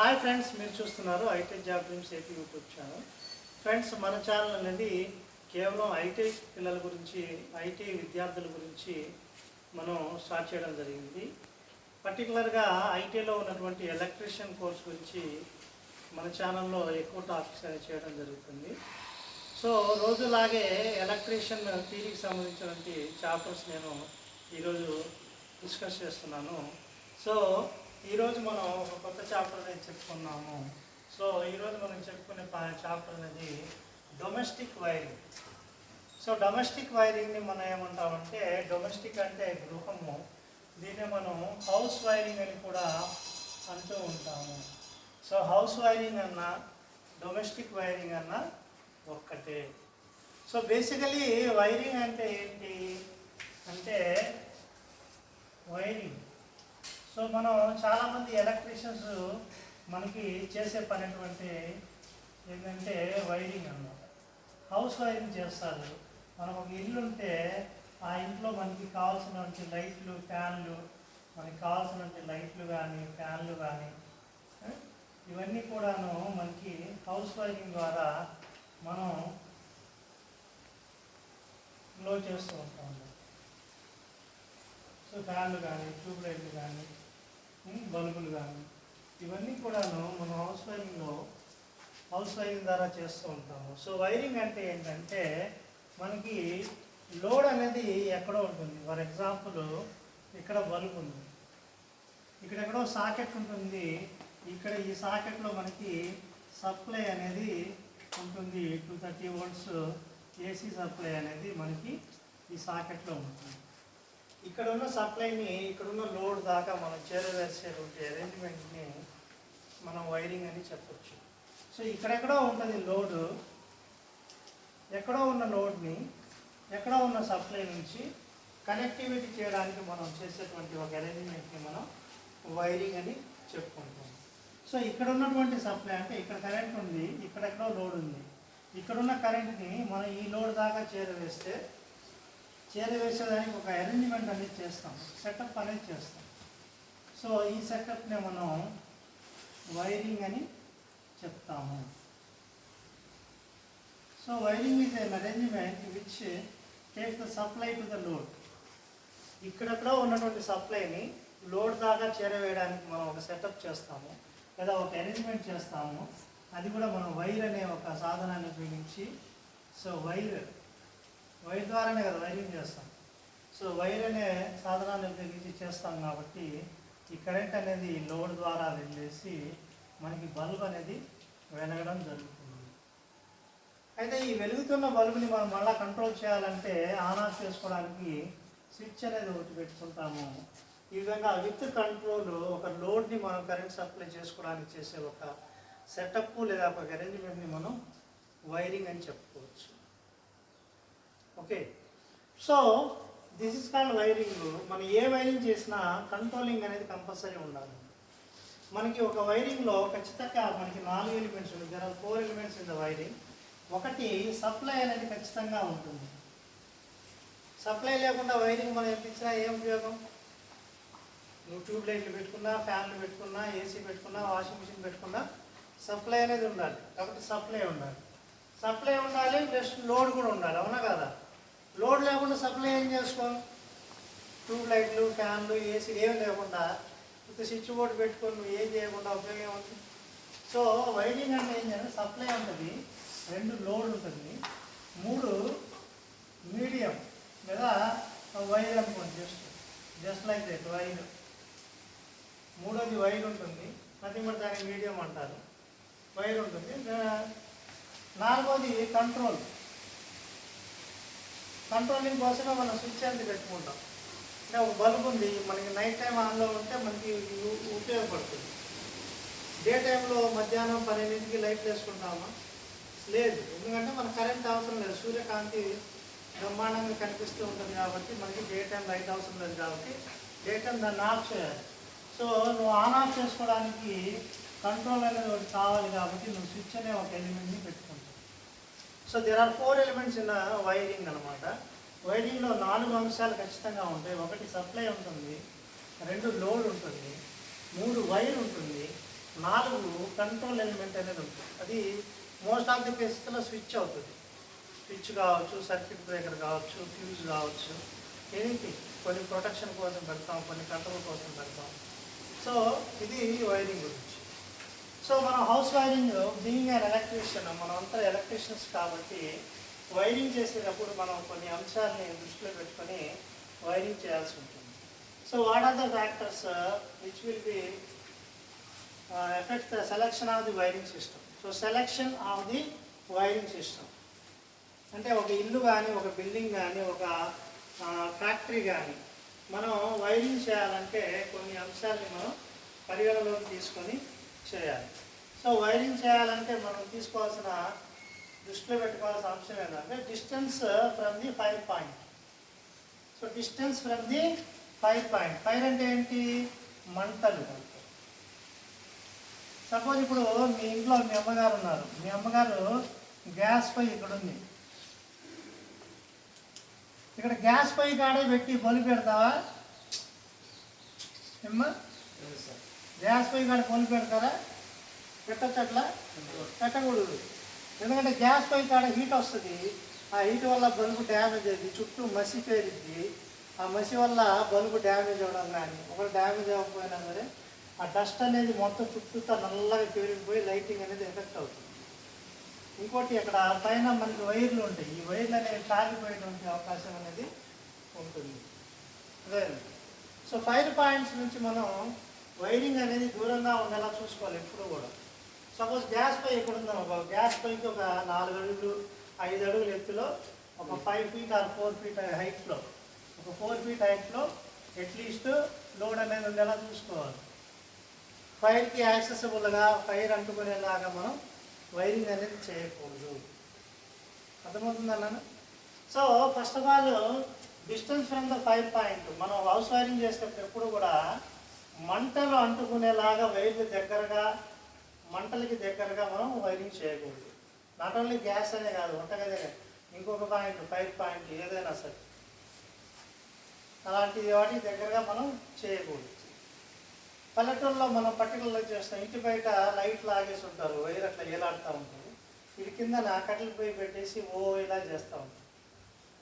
Hi friends మీరు చూస్తున్నారు IT job dreams AP YouTube channel. Friends మన ఛానల్ అనేది కేవలం ఐటీ పిల్లల గురించి ఐటీ విద్యార్థుల గురించి మనం స్టార్ట్ చేయడం జరిగింది. పర్టికులర్గా ఐటీలో ఉన్నటువంటి ఎలక్ట్రీషియన్ కోర్స్ గురించి మన ఛానల్లో ఎక్కువ టాపిక్స్ అనేది చేయడం జరుగుతుంది. సో రోజులాగే ఎలక్ట్రీషియన్ థీరీకి సంబంధించినటువంటి చాప్టర్స్ నేను ఈరోజు డిస్కస్ చేస్తున్నాను. సో ఈరోజు మనం ఒక కొత్త చాప్టర్ అనేది చెప్పుకున్నాము. సో ఈరోజు మనం చెప్పుకునే చాప్టర్ అనేది డొమెస్టిక్ వైరింగ్ సో డొమెస్టిక్ వైరింగ్ని మనం ఏమంటామంటే డొమెస్టిక్ అంటే గృహము. దీన్ని మనం హౌస్ వైరింగ్ అని కూడా అంటూ ఉంటాము. సో హౌస్ వైరింగ్ అన్న డొమెస్టిక్ వైరింగ్ అన్న ఒక్కటే. సో బేసికలీ వైరింగ్ అంటే ఏంటి? అంటే వైరింగ్ సో మనం చాలామంది ఎలక్ట్రీషియన్స్ మనకి చేసే పని అటువంటి ఏంటంటే వైరింగ్ అనమాట హౌస్ వైరింగ్ చేస్తారు. మనం ఒక ఇల్లు ఉంటే ఆ ఇంట్లో మనకి కావాల్సినటువంటి లైట్లు ఫ్యాన్లు మనకి కావాల్సినటువంటి లైట్లు కానీ ఫ్యాన్లు కానీ ఇవన్నీ కూడాను మనకి హౌస్ వైరింగ్ ద్వారా మనం లో చేస్తూ ఉంటాం సో ఫ్యాన్లు కానీ ట్యూబ్ లైట్లు కానీ బల్బులు కానీ ఇవన్నీ కూడాను మనం హౌస్ వైరింగ్లో హౌస్ వైరింగ్ ద్వారా చేస్తూ ఉంటాము. సో వైరింగ్ అంటే ఏంటంటే మనకి లోడ్ అనేది ఎక్కడో ఉంటుంది. ఫర్ ఎగ్జాంపుల్ ఇక్కడ బల్బ్ ఉంది. ఇక్కడ ఎక్కడో సాకెట్ ఉంటుంది. ఇక్కడ ఈ సాకెట్లో మనకి సప్లై అనేది ఉంటుంది. Two thirty volts AC supply అనేది మనకి ఈ సాకెట్లో ఉంటుంది. ఇక్కడ ఉన్న సప్లైని ఇక్కడ ఉన్న లోడ్ దాకా మనం చేరవేసేటువంటి అరేంజ్మెంట్ని మనం వైరింగ్ అని చెప్పొచ్చు. సో ఇక్కడెక్కడో ఉంటుంది లోడ్. ఎక్కడో ఉన్న లోడ్ని ఎక్కడో ఉన్న సప్లై నుంచి కనెక్టివిటీ చేయడానికి మనం చేసేటువంటి ఒక అరేంజ్మెంట్ని మనం వైరింగ్ అని చెప్పుకుంటాం. సో ఇక్కడ ఉన్నటువంటి సప్లై అంటే ఇక్కడ కరెంట్ ఉంది ఇక్కడెక్కడో లోడ్ ఉంది. ఇక్కడున్న కరెంట్ని మనం ఈ లోడ్ దాకా చేరవేస్తే చేరవేసేదానికి ఒక అరేంజ్మెంట్ అనేది చేస్తాం. సెటప్ అనేది చేస్తాం. సో ఈ సెటప్ని మనం వైరింగ్ అని చెప్తాము. So wiring is an arrangement which take the supply to the load ఇక్కడక్కడ ఉన్నటువంటి సప్లైని లోడ్ దాకా చేరవేయడానికి మనం ఒక సెటప్ చేస్తాము. లేదా ఒక అరేంజ్మెంట్ చేస్తాము. అది కూడా మనం వైర్ అనే ఒక సాధనాన్ని ఉపయోగించి. సో వైర్ వైర్ ద్వారానే కదా వైరింగ్ చేస్తాం. సో వైర్ అనే సాధనాన్ని ఉపయోగించి చేస్తాం కాబట్టి ఈ కరెంట్ అనేది లోడ్ ద్వారా వెళ్ళేసి మనకి బల్బ్ అనేది వెలగడం జరుగుతుంది. అయితే ఈ వెలుగుతున్న బల్బుని మనం మళ్ళీ కంట్రోల్ చేయాలంటే ఆన్ ఆఫ్ చేసుకోవడానికి స్విచ్ అనేది ఒకటి పెట్టుకుంటాము. ఈ విధంగా విత్ కంట్రోల్ ఒక లోడ్ని మనం కరెంట్ సప్లై చేసుకోవడానికి చేసే ఒక సెటప్ లేదా ఒక అరేంజ్మెంట్ని మనం వైరింగ్ అని చెప్పుకోవచ్చు. Okay. So this is called wiring మనం ఏ వైరింగ్ చేసినా కంట్రోలింగ్ అనేది కంపల్సరీ ఉండాలి. మనకి ఒక వైరింగ్లో ఖచ్చితంగా మనకి నాలుగు ఎలిమెంట్స్ ఉంది there are four elements in the wiring ఒకటి సప్లై అనేది ఖచ్చితంగా ఉంటుంది. సప్లై లేకుండా వైరింగ్ మనం ఎంత ఇచ్చినా ఏం ఉపయోగం? నువ్వు ట్యూబ్ లైట్లు పెట్టుకున్నా ఫ్యాన్లు పెట్టుకున్నా ఏసీ పెట్టుకున్నా వాషింగ్ మిషన్ పెట్టుకున్నా సప్లై అనేది ఉండాలి. కాబట్టి సప్లై ఉండాలి. సప్లై ఉండాలి ప్లస్ లోడ్ కూడా ఉండాలి. అవునా కదా? లోడ్ లేకుండా సప్లై ఏం చేసుకోం ట్యూబ్ లైట్లు ఫ్యాన్లు ఏసీ ఏం లేకుండా ఇంత స్విచ్ బోర్డు పెట్టుకొని నువ్వు ఏం చేయకుండా ఉపయోగం ఉంటుంది సో వైరింగ్ అంటే ఏం చేయాలి? సప్లై ఉంటుంది రెండు లోడ్ ఉంటుంది మూడు మీడియం లేదా వైర్ అనుకోండి just just like that wire. మూడోది వైర్ ఉంటుంది నథింగ్ బట్ దానికి మీడియం అంటారు. వైర్ ఉంటుంది నాలుగోది కంట్రోల్. కంట్రోలింగ్ కోసమే మనం స్విచ్ అనేది పెట్టుకుంటాం. అంటే ఒక బల్బ్ ఉంది మనకి నైట్ టైం ఆన్లో ఉంటే మనకి ఉపయోగపడుతుంది. డే టైంలో మధ్యాహ్నం పన్నెండింటికి లైట్ వేసుకుంటామా? లేదు. ఎందుకంటే మన కరెంట్ అవసరం లేదు. సూర్యకాంతి బ్రహ్మాండంగా కనిపిస్తూ ఉంటుంది కాబట్టి మనకి డే టైం లైట్ అవసరం లేదు కాబట్టి డే టైం దాన్ని ఆఫ్ చేయాలి. సో నువ్వు ఆన్ ఆఫ్ చేసుకోవడానికి కంట్రోల్ అనేది ఒకటి కావాలి కాబట్టి నువ్వు స్విచ్ అనే ఒక ఎలిమెంట్ని పెట్టుకుంటావు. So there are four elements in wiring అనమాట వైరింగ్లో నాలుగు అంశాలు ఖచ్చితంగా ఉంటాయి. ఒకటి సప్లై ఉంటుంది రెండు లోడ్ ఉంటుంది మూడు వైర్ ఉంటుంది నాలుగు కంట్రోల్ ఎలిమెంట్ అనేది ఉంటుంది. అది మోస్ట్ ఆఫ్ ది కేసెస్లో స్విచ్ అవుతుంది. స్విచ్ కావచ్చు సర్క్యూట్ బ్రేకర్ కావచ్చు ఫ్యూజ్ కావచ్చు ఎనీథింగ్ కొన్ని ప్రొటెక్షన్ కోసం పెడతాం కొన్ని కంట్రోల్ కోసం పెడతాం. సో ఇది వైరింగ్ గురించి సో మన house wiring being and electrician మనం అంతా ఎలక్ట్రీషియన్స్ కాబట్టి వైరింగ్ చేసేటప్పుడు మనం కొన్ని అంశాలని దృష్టిలో పెట్టుకొని వైరింగ్ చేయాల్సి ఉంటుంది. So what are the factors which will be effect the selection of the wiring system so selection of the wiring system అంటే ఒక ఇల్లు కానీ ఒక బిల్డింగ్ కానీ ఒక ఫ్యాక్టరీ కానీ మనం వైరింగ్ చేయాలంటే కొన్ని అంశాలని మనం పరిగణలోకి తీసుకొని చేయాలి. సో వైరింగ్ చేయాలంటే మనం తీసుకోవాల్సిన దృష్టిలో పెట్టుకోవాల్సిన అంశం ఏంటంటే distance from the fire point. So distance from the fire point. Fire అంటే ఏంటి? మంటలు. సపోజ్ ఇప్పుడు మీ ఇంట్లో మీ అమ్మగారు ఉన్నారు. మీ అమ్మగారు గ్యాస్ పై ఇక్కడ ఉంది ఇక్కడ గ్యాస్ పై కాడే పెట్టి బలి పెడతావా? ఏమ్మా? గ్యాస్ పై కాడ బలి పెడతారా? పెట్టచ్చు పెట్టకూడదు. ఎందుకంటే గ్యాస్ పై కాడ హీట్ వస్తుంది. ఆ హీట్ వల్ల బల్బు డ్యామేజ్ అయ్యింది చుట్టూ మసి పేరుద్ది. ఆ మసి వల్ల బల్బు డ్యామేజ్ అవ్వడం కానీ ఒకటి డ్యామేజ్ అవ్వకపోయినా సరే ఆ డస్ట్ అనేది మొత్తం చుట్టూతో నల్లగా పేరిపోయి లైటింగ్ అనేది ఎఫెక్ట్ అవుతుంది. ఇంకోటి ఇక్కడ పైన మనకి వైర్లు ఉంటాయి. ఈ వైర్లు అనేవి కాలిపోయేటువంటి అవకాశం అనేది ఉంటుంది. అదే. సో ఫైర్ పాయింట్స్ నుంచి మనం వైరింగ్ అనేది దూరంగా ఉండేలా చూసుకోవాలి ఎప్పుడు కూడా. సపోజ్ గ్యాస్ పై ఇక్కడ ఉందాం ఒక గ్యాస్ పైకి ఒక నాలుగు అడుగులు ఐదు అడుగులు ఎత్తులో ఒక five feet or four feet హైట్లో ఒక ఫోర్ ఫీట్ హైట్లో అట్లీస్ట్ లోడ్ అనేది ఉండేలా చూసుకోవాలి. ఫైర్కి యాక్సెసిబుల్గా ఫైర్ అంటుకునేలాగా మనం వైరింగ్ అనేది చేయకూడదు. అర్థమవుతుంది అన్నాను so first of all distance from the fire point. మనం హౌస్ వైరింగ్ చేసేటప్పుడు ఎప్పుడు కూడా మంటలు అంటుకునేలాగా వైర్లు దగ్గరగా మంటలకి దగ్గరగా మనం వైరింగ్ చేయకూడదు. నాట్ ఓన్లీ గ్యాస్ అనే కాదు వంటగదే ఇంకొక పాయింట్ ఫైర్ పాయింట్ ఏదైనా సరే. అలాంటి వాటికి దగ్గరగా మనం చేయకూడదు. పల్లెటూరులో మనం పర్టికులర్గా చేస్తాం ఇంటి బయట లైట్ లాగేసి ఉంటారు వైర్ అట్లా ఏలాడుతూ ఉంటారు. వీడి కింద కట్టెలు పోయి పెట్టేసి ఓ ఇలా చేస్తూ ఉంటారు.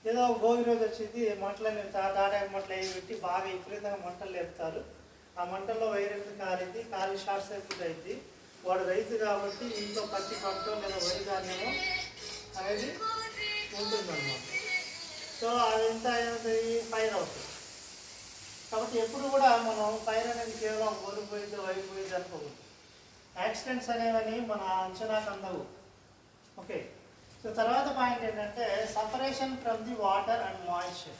ఏదో భోగి రోజు వచ్చింది మంటలని తాటాక మంటలు అవి పెట్టి బాగా విపరీతంగా మంటలు లేపుతారు. ఆ మంటల్లో వైర్ ఎంత కాలింది? కాలి షార్ట్ సర్క్యూట్ అయింది. వాడు రైతు కాబట్టి ఇంట్లో పచ్చి పంట లేదా వరి ధాన్యము అనేది ఉంటుందన్నమాట. సో అదంతా ఏమవుతుంది ఫైర్ అవుతుంది. కాబట్టి ఎప్పుడు కూడా మనం ఫైర్ అనేది కేవలం ఓడిపోయింది వైపోయింది అనుకోకూడదు. యాక్సిడెంట్స్ అనేవని మన అంచనాకు అందవు ఓకే. సో తర్వాత పాయింట్ ఏంటంటే separation from the water and moisture.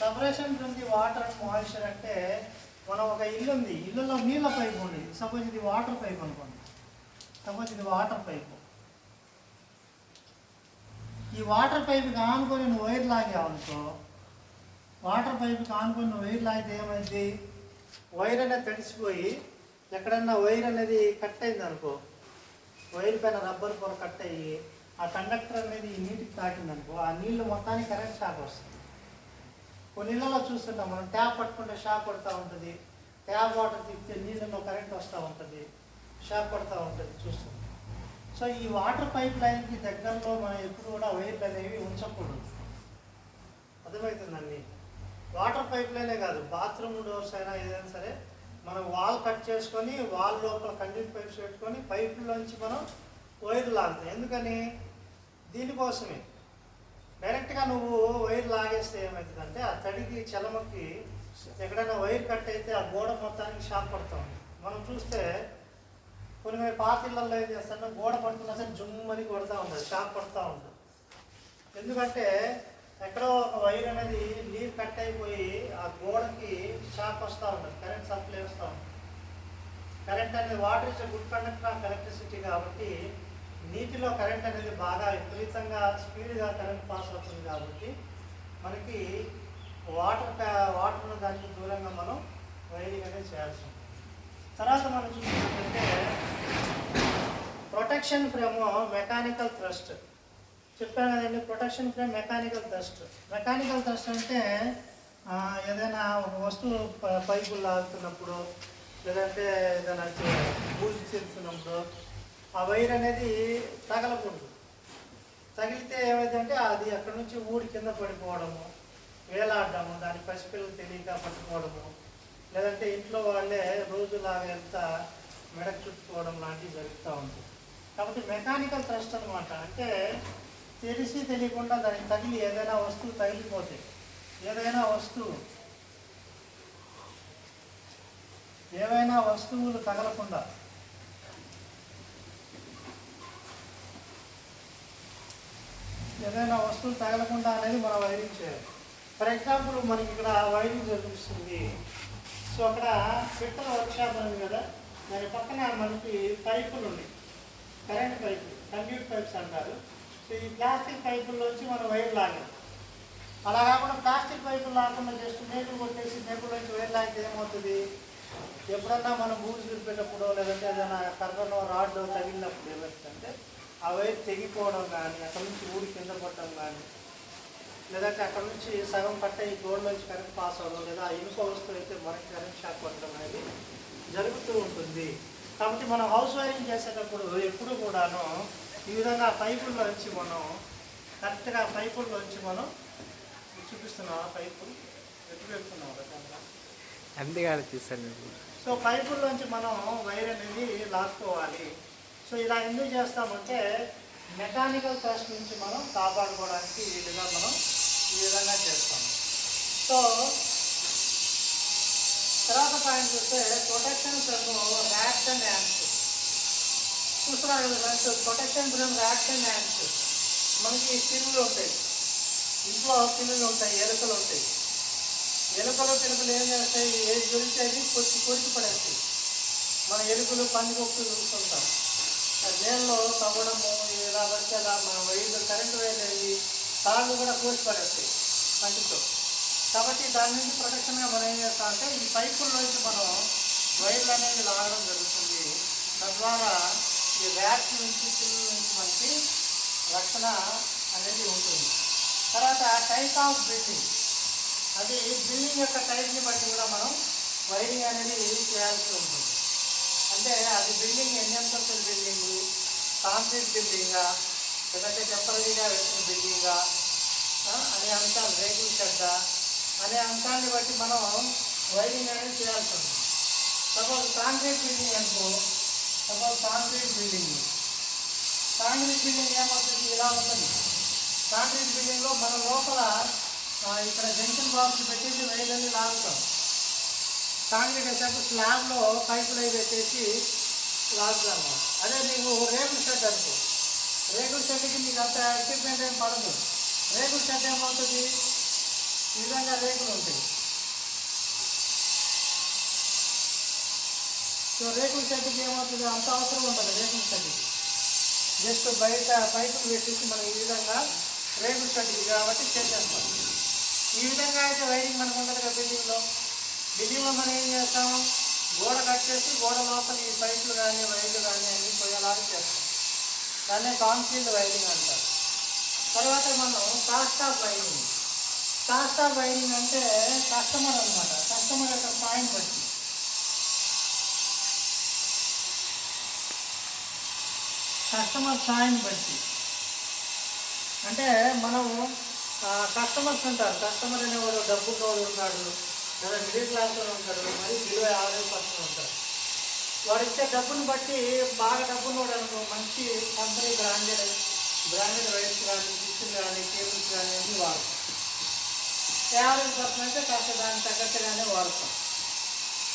Separation from the water and moisture అంటే మనం ఒక ఇల్లు ఉంది ఇల్లులో నీళ్ళ పైపు ఉంది. సపోజ్ ఇది వాటర్ పైప్ అనుకోండి. సపోజ్ ఇది వాటర్ పైపు. ఈ వాటర్ పైప్ ఆనుకొని నువ్వు వైర్ లాగావనుకో వాటర్ పైప్ ఆనుకొని నువ్వు వైర్ లాగితే ఏమైంది వైర్ అనేది తడిసిపోయి ఎక్కడన్నా వైర్ అనేది కట్ అయింది అనుకో వైర్ పైన రబ్బర్ పొర కట్ అయ్యి ఆ కండక్టర్ అనేది నీటికి తాకింది అనుకో ఆ నీళ్ళు మొత్తానికి కరెంట్ షాక్ వస్తుంది. కొన్ని ఇళ్ళలో చూస్తుంటాం మనం ట్యాప్ పట్టుకుంటే షాక్ కొడుతూ ఉంటుంది. ట్యాప్ వాటర్ తీస్తే నీళ్ళలో కరెంట్ వస్తూ ఉంటుంది. షాక్ పడుతూ ఉంటుంది చూస్తుంది సో ఈ వాటర్ పైప్ లైన్కి దగ్గరలో మనం ఎప్పుడు కూడా వైర్లు అనేవి ఉంచకూడదు. అర్థమవుతుందండి వాటర్ పైప్ లైనే కాదు బాత్రూమ్ డోర్స్ అయినా ఏదైనా సరే మనం వాల్ కట్ చేసుకొని వాల్ లోపల కండక్ట్ పైప్స్ పెట్టుకొని పైపులోంచి మనం వైర్ లాగుతాం. ఎందుకని? దీనికోసమే. డైరెక్ట్గా నువ్వు వైర్ లాగేస్తే ఏమవుతుందంటే ఆ తడికి చలమకి ఎక్కడైనా వైర్ కట్ అయితే ఆ గోడ మొత్తానికి షాక్ పడుతుంది మనం చూస్తే కొన్ని కొన్ని పాత ఇళ్ళల్లో ఏం చేస్తారంటే గోడ పడుతున్నా సరే జుమ్మని కొడతా ఉంటుంది షాక్ కొడతా ఉంటుంది ఎందుకంటే ఎక్కడో ఒక వైర్ అనేది నీరు కట్ అయిపోయి ఆ గోడకి షాక్ వస్తూ ఉంటుంది కరెంట్ సప్లై వస్తూ ఉంటుంది కరెంట్ అనేది water is good conductor of electricity కాబట్టి నీటిలో కరెంట్ అనేది బాగా విపరీతంగా స్పీడ్గా కరెంట్ పాస్ అవుతుంది కాబట్టి మనకి వాటర్ వాటర్ దానికి దూరంగా మనం వైరింగ్ అనేది చేయాల్సి ఉంటుంది. తర్వాత మనం చూసినట్లయితే ప్రొటెక్షన్ ఫ్రేమ్ మెకానికల్ థ్రస్ట్ చెప్పాను కదండి protection frame mechanical thrust mechanical thrust అంటే ఏదైనా ఒక వస్తువు ప- పైపులు లాగుతున్నప్పుడు లేదంటే ఏదైనా బూజు తిరుగుతున్నప్పుడు ఆ వైర్ అనేది తగలకూడదు. తగిలితే ఏమైందంటే అది అక్కడ నుంచి ఊడి కింద పడిపోవడము వేలాడడము దాని పసిపిల్లలు తెలియక పట్టుకోవడము లేదంటే ఇంట్లో వాళ్ళే రోజులాగా ఎంత మెడకు చుట్టుకోవడం లాంటివి జరుగుతూ ఉంటుంది కాబట్టి మెకానికల్ ట్రస్ట్ అనమాట అంటే తెలిసి తెలియకుండా దానికి తగిలి ఏదైనా వస్తువు తగిలిపోతే ఏదైనా వస్తువు ఏవైనా వస్తువులు తగలకుండా ఏదైనా వస్తువులు తగలకుండా అనేది మనం వైరింగ్ చేయాలి. ఫర్ ఎగ్జాంపుల్ మనకి ఇక్కడ వైరింగ్ జరుగుతుంది. సో అక్కడ పిట్టల వర్క్షాప్ ఉంది కదా దాని పక్కన మనకి పైపులు ఉన్నాయి. కరెంట్ పైపులు కంప్యూట్ పైప్స్ అంటారు. సో ఈ ప్లాస్టిక్ పైపుల్లోంచి మనం వైర్ లాగాం. అలా కాకుండా ప్లాస్టిక్ పైపులు లాగకుండా జస్ట్ నేపులు కొట్టేసి నేపుల్లోంచి వైర్ లాగితే ఏమవుతుంది? ఎప్పుడన్నా మనం భూమి దులిపేటప్పుడు లేదంటే ఏదైనా కర్రనో రాడ్డో తగిలినప్పుడు ఏమవుతుందంటే ఆ వైర్ తెగిపోవడం కానీ అక్కడ నుంచి ఊరి కింద పడడం కానీ లేదంటే అక్కడ నుంచి సగం పట్ట ఈ గోల్డ్లోంచి కరెంట్ పాస్ అవ్వడం లేదా ఆ ఇనుప వస్తువు అయితే మనకి కరెంట్ షాక్ కొట్టడం అనేది జరుగుతూ ఉంటుంది. కాబట్టి మనం హౌస్ వైరింగ్ చేసేటప్పుడు ఎప్పుడు కూడాను ఈ విధంగా పైపుల్లోంచి మనం కరెక్ట్గా పైపుల్లోంచి మనం చూపిస్తున్నాం. ఆ పైపు ఎటు పెడుతున్నాం అందుకని తీస్తాను సో పైపుల్లోంచి మనం వైర్ అనేది లాక్కోవాలి. సో ఇలా ఎందుకు చేస్తామంటే మెకానికల్ ట్రస్ట్ నుంచి మనం కాపాడుకోవడానికి ఈ విధంగా మనం ఈ విధంగా చేస్తాం సో తర్వాత పాయింట్ చూస్తే protection from rats and ants చూస్తున్నారు కదా friends protection from rats and ants మనకి పిల్లులు ఉంటాయి. ఇంట్లో పిల్లులు ఉంటాయి ఎలుకలు ఉంటాయి. ఎలుకలు పిలుపులు ఏం చేస్తాయి? ఏది దొరికితే అది కొట్టి కొరికి పడేస్తాయి. మన ఎలుకలు పందికొక్కు చూస్తుంటాం. నీళ్ళలో తవ్వడము ఇలా పడితే అలా మన వైర్లు కరెంటు వైర్లు తాళ్ళు కూడా కోసి పడేస్తాయి పంటితో. కాబట్టి దాని నుంచి ప్రొటెక్షన్గా మనం ఏం చేస్తామంటే ఈ పైపుల్లోంచి మనం వైర్లు అనేది లాగడం జరుగుతుంది. తద్వారా ఈ ర్యాక్స్ నుంచి పిల్లల నుంచి మనకి రక్షణ అనేది ఉంటుంది. తర్వాత టైప్ ఆఫ్ బిల్డింగ్ అది బిల్డింగ్ యొక్క టైప్ని బట్టి కూడా మనం వైరింగ్ అనేది చేయాల్సి ఉంటుంది. అంటే అది బిల్డింగ్ ఎన్ని అంతస్తుల బిల్డింగ్ కాంక్రీట్ బిల్డింగా లేదంటే టెంపరీగా వేసిన బిల్డింగా అనే అంశాలు రేకుల షెడ్డ అనే అంశాన్ని బట్టి మనం వైరింగ్ అనేది చేయాల్సి ఉంది సపోజ్ కాంక్రీట్ బిల్డింగ్ అనుకో suppose concrete building. Concrete building ఏమవుతుంది? ఇలా ఉంటుంది. కాంక్రీట్ బిల్డింగ్లో మన లోపల ఇక్కడ జంక్షన్ బాక్స్ పెట్టేసి వైర్లన్నీ లాగుతాం. కాంక్రీట్ వేసాక స్లాబ్లో పైపులు అవి పెట్టేసి లాగుతాము అదే నీకు రేపు షెడ్ అనుకో. రేకుల షెడ్కి మీకు అంత ఎక్విప్మెంట్ ఏం పడదు. రేకుల షెడ్ ఏమవుతుంది? ఈ విధంగా రేకులు ఉంటాయి. సో రేకుల షెడ్కి ఏమవుతుంది? అంత అవసరం ఉంటుంది రేకుల షెడ్కి జస్ట్ బయట పైపులు పెట్టేసి మనం ఈ విధంగా రేకుల షెడ్కి కాబట్టి చేసేస్తాం. ఈ విధంగా అయితే వైరింగ్ మనకు ఉండదు కదా బిల్డింగ్లో. బిల్డింగ్లో మనం ఏం చేస్తాము? గోడ కట్టేసి గోడ లోపల ఈ పైపులు కానీ వైర్లు కానీ అన్నీ పోయేలాగా చేస్తాం. దాన్నే కాన్ఫీల్డ్ వైరింగ్ అంటారు. తర్వాత మనం cost of wiring cost of wiring అంటే కస్టమర్ అనమాట కస్టమర్ యొక్క పాయింట్ బట్టి. కస్టమర్ సాయం బట్టి. అంటే మనము కస్టమర్స్ ఉంటారు కస్టమర్ అనేవాడు డబ్బు తోడు ఉంటాడు లేదా మిడిల్ క్లాస్ ఉంటాడు. మరి బిలో యావరేజ్ పర్సన్ ఉంటారు వాడు ఇచ్చే డబ్బును బట్టి బాగా డబ్బున్నోడు అనుకో మంచి కంపెనీ బ్రాండెడ్ బ్రాండెడ్ వైర్స్ కానీ స్విచ్లు కానీ కేబుల్స్ కానీ అన్నీ వాడతాం. యావరేజ్ పర్సన్ అయితే కాస్త దానికి తగ్గట్టుగానే వాడతాం.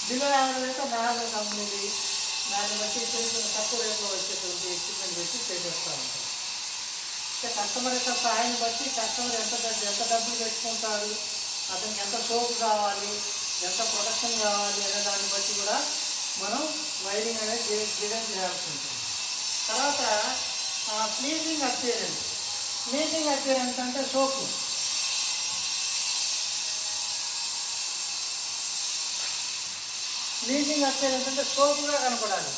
బిలో యావరేజ్ అయితే నార్మల్ కంపెనీది దాన్ని బట్టి చిన్న చిన్న తక్కువ రేట్లో వచ్చేటువంటి ఎక్విప్మెంట్ పెట్టి చేసేస్తూ ఉంటాం. అంటే కస్టమర్ యొక్క స్థాయిని బట్టి కస్టమర్ ఎంత ఎంత డబ్బులు పెట్టుకుంటాడు అతనికి ఎంత సోప్ కావాలి ఎంత ప్రొటెక్షన్ కావాలి అనే దాన్ని బట్టి కూడా మనం వైరింగ్ అనేది చేయడం చేయాల్సి ఉంటుంది. తర్వాత ప్లీజింగ్ అపియరెన్స్ ప్లీజింగ్ అపియరెన్స్ అంటే సోపు ప్లీజింగ్ అపియరెన్స్ అంటే సోపుగా కనపడాలి.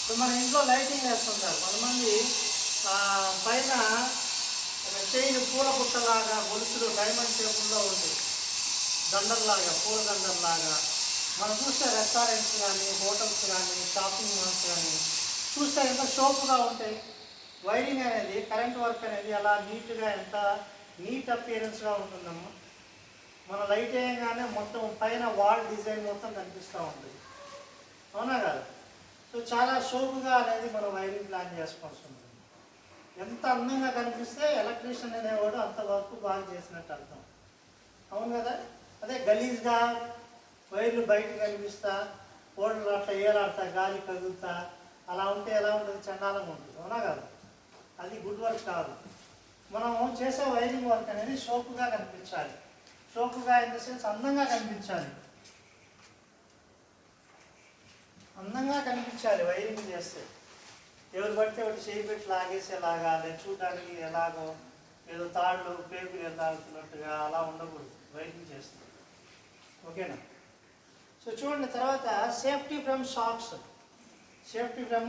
ఇప్పుడు మన ఇంట్లో లైటింగ్ వేస్తుంటారు. కొంతమంది పైన ఒక చైన్ పూల పుట్టలాగా గొలుసులు డైమండ్ షేపుల్లో ఉంటాయి దండల్లాగా పూల దండల్లాగా మనం చూస్తే రెస్టారెంట్స్ కానీ హోటల్స్ కానీ షాపింగ్ మాల్స్ కానీ చూస్తే ఎంత షోపుగా ఉంటాయి. వైరింగ్ అనేది కరెంట్ వర్క్ అనేది అలా నీట్గా ఎంత నీట్ అపియరెన్స్గా ఉంటుందమ్మా. మన లైట్ వేయగానే మొత్తం పైన వాల్ డిజైన్ మొత్తం కనిపిస్తూ ఉంటుంది అవునా కదా? సో చాలా షోపుగా అనేది మనం వైరింగ్ ప్లాన్ చేసుకోవాల్సి ఉంటుంది. ఎంత అందంగా కనిపిస్తే ఎలక్ట్రీషియన్ అనేవాడు అంత వర్క్ బాగా చేసినట్టు అర్థం. అవును కదా? అదే గలీజ్గా వైర్లు బయట కనిపిస్తా ఓడలు అట్లా ఏలాడతా గాలి కదులుతా అలా ఉంటే ఎలా ఉంటుంది? చండాలంగా ఉంటుంది. అవునా కాదు? అది గుడ్ వర్క్ కాదు. మనం చేసే వైరింగ్ వర్క్ అనేది షోకుగా కనిపించాలి. షోకుగా ఇన్ ద సెన్స్ అందంగా కనిపించాలి. అందంగా కనిపించాలి వైరింగ్ చేస్తే. ఎవరు పడితే ఒకటి చేయి పెట్టి లాగేసేలాగా లేదా చూడడానికి ఎలాగో ఏదో తాళ్ళు పేగులు ఎలాగుతున్నట్టుగా అలా ఉండకూడదు. వైరింగ్ చేస్తే. ఓకేనా? సో చూడండి తర్వాత safety from shocks. Safety from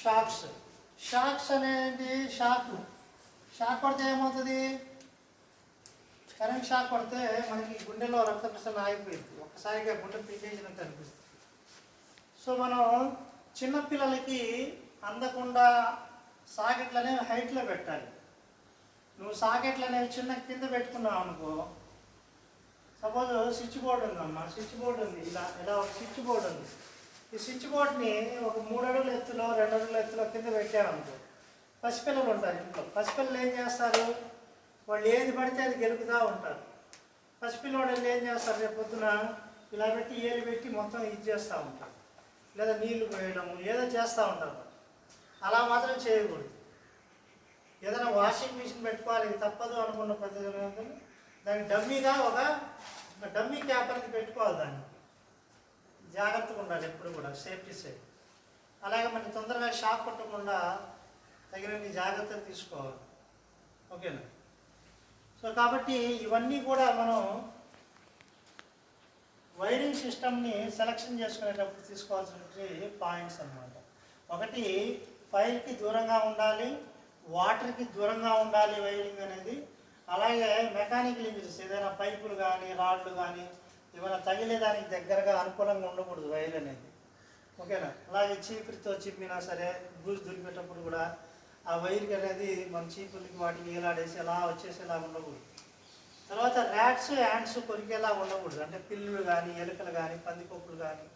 shocks. Shocks అనేది షాక్. షాక్ పడితే ఏమవుతుంది? కరెంట్ షాక్ పడితే మనకి గుండెలో రక్త ప్రసరణ ఆగిపోయింది. ఒక్కసారిగా గుండె పీకేసినట్టు అనిపిస్తుంది. సో మనం చిన్నపిల్లలకి అందకుండా సాకెట్లు అనేవి హైట్లో పెట్టాలి. నువ్వు సాకెట్లు అనేవి చిన్న కింద పెట్టుకున్నావు అనుకో సపోజ్ స్విచ్ బోర్డు ఉందమ్మా స్విచ్ బోర్డు ఉంది. ఇలా ఇలా ఒక స్విచ్ బోర్డు ఉంది. ఈ స్విచ్ బోర్డ్ని ఒక మూడు అడుగుల ఎత్తులో రెండు అడుగుల ఎత్తులో కింద పెట్టామనుకో పసిపిల్లలు ఉంటారు ఇంట్లో. పసిపిల్లలు ఏం చేస్తారు? వాళ్ళు ఏది పడితే అది గెలుపుతూ ఉంటారు. పసిపిల్లవాళ్ళు ఏం చేస్తారు? రేపు పొద్దున ఇలా పెట్టి ఏలు పెట్టి మొత్తం ఇది చేస్తూ ఉంటారు. లేదా నీళ్ళు పోయడము ఏదో చేస్తూ ఉంటారు. అలా మాత్రం చేయకూడదు. ఏదైనా వాషింగ్ మిషన్ పెట్టుకోవాలి తప్పదు అనుకున్న పద్ధతి దాని డమ్మీగా ఒక డమ్మీ క్యాప్ అనేది పెట్టుకోవాలి దాన్ని. జాగ్రత్తగా ఉండాలి ఎప్పుడు కూడా సేఫ్టీ సేఫ్. అలాగే మనం తొందరగా షాక్ కొట్టకుండా తగినన్ని జాగ్రత్తలు తీసుకోవాలి. ఓకేనా? సో కాబట్టి ఇవన్నీ కూడా మనం వైరింగ్ సిస్టమ్ని సెలక్షన్ చేసుకునేటప్పుడు తీసుకోవాల్సిన పాయింట్స్ అన్నమాట. ఒకటి ఫైర్కి దూరంగా ఉండాలి వాటర్కి దూరంగా ఉండాలి వైరింగ్ అనేది. అలాగే మెకానికల్ ఇంజరీస్ ఏదైనా పైపులు కానీ రాడ్లు కానీ ఏమైనా తగిలేదానికి దగ్గరగా అనుకూలంగా ఉండకూడదు వైర్ అనేది. ఓకేనా? అలాగే చీపురితో చిమ్మినా సరే బ్రూజ్ దులిపేటప్పుడు కూడా ఆ వైర్కి అనేది మన చీపులకి వాటికి ఏలాడేసి అలా వచ్చేసేలా ఉండకూడదు. తర్వాత ర్యాట్స్ యాండ్స్ కొరికేలా ఉండకూడదు. అంటే పిల్లులు కానీ ఎలుకలు కానీ పందికొప్పులు కానీ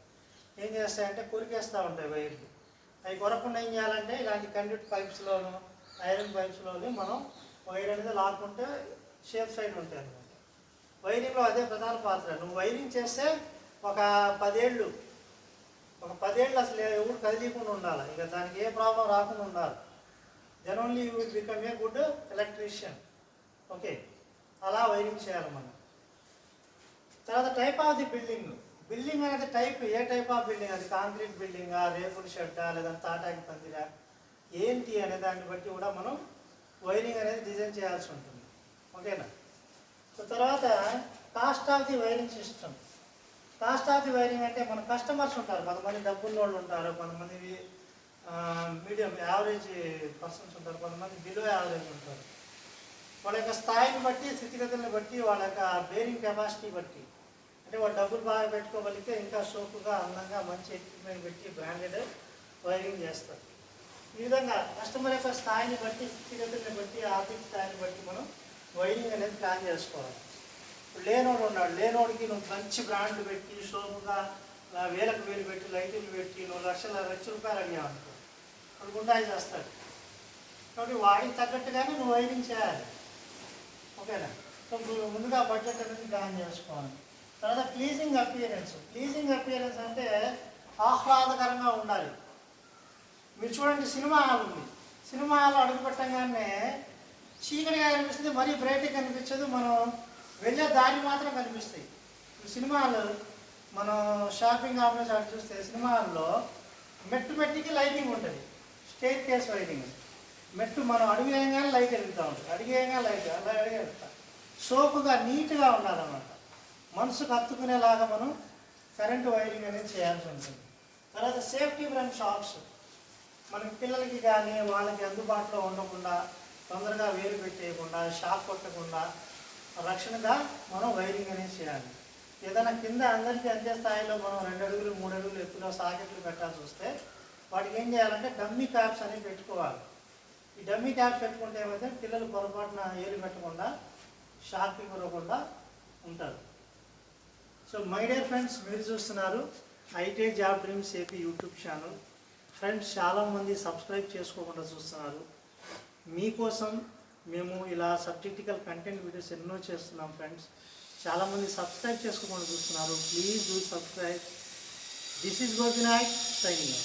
ఏం చేస్తాయంటే కొరికేస్తూ ఉంటాయి వైర్లు. అవి కొరకుండా ఏం చేయాలంటే ఇలాంటి కండ్యూట్ పైప్స్లోను ఐరన్ పైప్స్లోని మనం వైర్ అనేది లాక్కుంటే షేప్ సైడ్ ఉంటాయి అనమాట వైరింగ్లో అదే ప్రధాన పాత్ర. నువ్వు వైరింగ్ చేస్తే ఒక పదేళ్ళు ఒక పదేళ్ళు అసలు ఎవరు కదిలీకుండా ఉండాలి. ఇక దానికి ఏ ప్రాబ్లం రాకుండా ఉండాలి. Then only you will become a good electrician okay అలా వైరింగ్ చేయాలి మనం. తర్వాత type of the building building అనేది టైప్ ఏ టైప్ ఆఫ్ బిల్డింగ్ అది కాంక్రీట్ బిల్డింగా రేకుల షెడ్డా లేదా తాటాకి పందిరా? ఏంటి అనే దాన్ని బట్టి కూడా మనం వైరింగ్ అనేది డిజైన్ చేయాల్సి ఉంటుంది. ఓకేనా? సో తర్వాత cost of the wiring system. Cost of the wiring అంటే మన కస్టమర్స్ ఉంటారు. కొంతమంది డబ్బున్న వాళ్ళు ఉంటారు కొంతమంది మీడియం యావరేజ్ పర్సన్స్ ఉంటారు కొంతమంది బిలో యావరేజ్ ఉంటారు. వాళ్ళ యొక్క స్థాయిని బట్టి స్థితిగతులను బట్టి వాళ్ళ యొక్క బేరింగ్ కెపాసిటీ బట్టి. అంటే వాళ్ళు డబ్బులు బాగా పెట్టుకోగలిగితే ఇంకా సోకుగా అందంగా మంచి ఎక్విప్మెంట్ పెట్టి బ్రాండెడ్ వైరింగ్ చేస్తారు. ఈ విధంగా కస్టమర్ యొక్క స్థాయిని బట్టి స్థితిగతుల్ని బట్టి ఆర్థిక స్థాయిని బట్టి మనం వైరింగ్ అనేది ప్లాన్ చేసుకోవాలి. ఇప్పుడు లేనోడు ఉన్నాడు. లేనోడికి నువ్వు మంచి బ్రాండ్ పెట్టి షోపుగా వేలకు వేలు పెట్టి లైట్లు పెట్టి నువ్వు లక్షల లక్ష రూపాయలు అడిగావనుకో వాడు గుండాయి చేస్తాడు. కాబట్టి వాడికి తగ్గట్టుగానే నువ్వు వైరింగ్ చేయాలి. ఓకేనా? సో ముందుగా బడ్జెట్ అనేది ప్లాన్ చేసుకోవాలి. తర్వాత ప్లీజింగ్ అపియరెన్స్ ప్లీజింగ్ అపియరెన్స్ అంటే ఆహ్లాదకరంగా ఉండాలి. మీరు చూడండి సినిమా హాల్ ఉంది. సినిమా హాల్ అడుగు పెట్టగానే చీకటిగా కనిపిస్తుంది మరీ బ్రైట్గా కనిపించదు. మనం వెళ్ళే దారి మాత్రం కనిపిస్తాయి. సినిమా హాల్ మనం షాపింగ్ కాంప్లెక్స్ అటు చూస్తే సినిమా హాల్లో మెట్టు మెట్టికి లైటింగ్ ఉంటుంది. Staircase lighting. మెట్టు మనం అడిగేయంగానే లైట్ వెళ్తూ ఉంటుంది. అడిగేయంగా లైట్ అలా అడిగే సోపుగా నీట్గా ఉండాలన్నమాట. మనసుకు హత్తుకునేలాగా మనం కరెంటు వైరింగ్ అనేది చేయాల్సి ఉంటుంది. తర్వాత సేఫ్టీ ఫ్రెండ్ షాక్స్. మన పిల్లలకి కానీ వాళ్ళకి అందుబాటులో ఉండకుండా తొందరగా వేలు పెట్టేయకుండా షాక్ కొట్టకుండా రక్షణగా మనం వైరింగ్ అనేది చేయాలి. ఏదైనా కింద అందరికీ అందే స్థాయిలో మనం రెండు అడుగులు మూడు అడుగులు ఎత్తులో సాకెట్లు పెట్టాల్సి వస్తే వాటికి ఏం చేయాలంటే డమ్మీ క్యాప్స్ అనేవి పెట్టుకోవాలి. ఈ డమ్మీ క్యాప్స్ పెట్టుకుంటే ఏమైతే పిల్లలు పొరపాటున ఏలు పెట్టకుండా షాక్ ఇవ్వకుండా ఉంటారు. సో మై డియర్ ఫ్రెండ్స్ మీరు చూస్తున్నారు IT job dreams AP YouTube channel. Friends చాలామంది సబ్స్క్రైబ్ చేసుకోకుండా చూస్తున్నారు. మీకోసం మేము ఇలా సబ్జెక్టికల్ కంటెంట్ వీడియోస్ ఎన్నో చేస్తున్నాం ఫ్రెండ్స్ చాలామంది సబ్స్క్రైబ్ చేసుకోకుండా చూస్తున్నారు. Please do subscribe this is Gopinayak signing